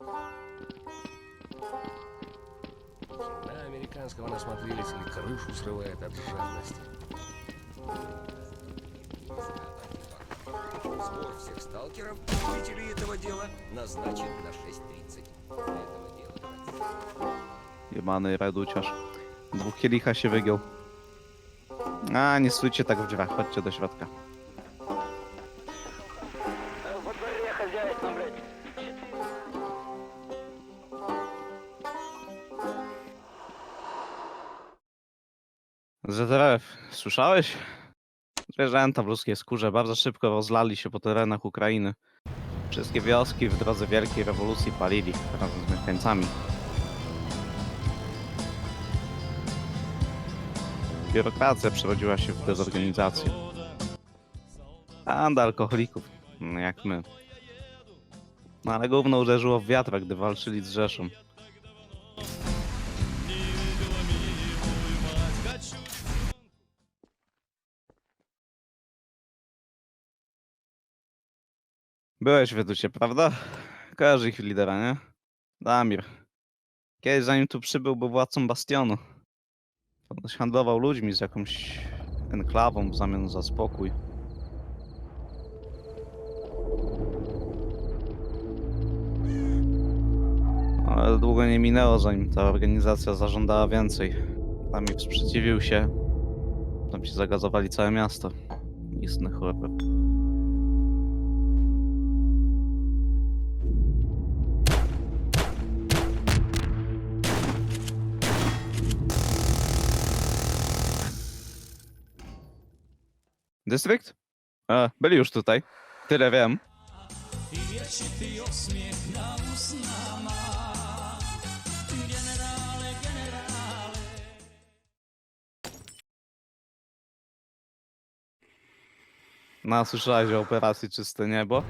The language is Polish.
На американского насмотрелись или крышу срывает от жадности. Сбор всех сталкеров, любителей этого дела, назначен на 6.30. Для этого дела Jebany reduciarz. Dwóch kielicha się wygiął. A, nie stójcie tak w drzwiach, chodźcie do środka. Во дворе хозяйство, блядь. ZRF, słyszałeś? Zwierzęta w ludzkiej skórze bardzo szybko rozlali się po terenach Ukrainy. Wszystkie wioski w drodze wielkiej rewolucji palili razem z mieszkańcami. Biurokracja przerodziła się w dezorganizację. Banda alkoholików, jak my. No ale gówno uderzyło w wiatrak, gdy walczyli z Rzeszą. Byłeś w Weducie, prawda? Kojarzy ich lidera, nie? Damir. Kiedyś zanim tu przybył, był władcą bastionu. Ponoć handlował ludźmi z jakąś enklawą w zamian za spokój. Ale długo nie minęło, zanim ta organizacja zażądała więcej. Damir sprzeciwił się. Tam się zagazowali całe miasto. Istny chłopak. Dystrykt? E, byli już tutaj. Tyle wiem. No, słyszałeś o operacji Czyste Niebo?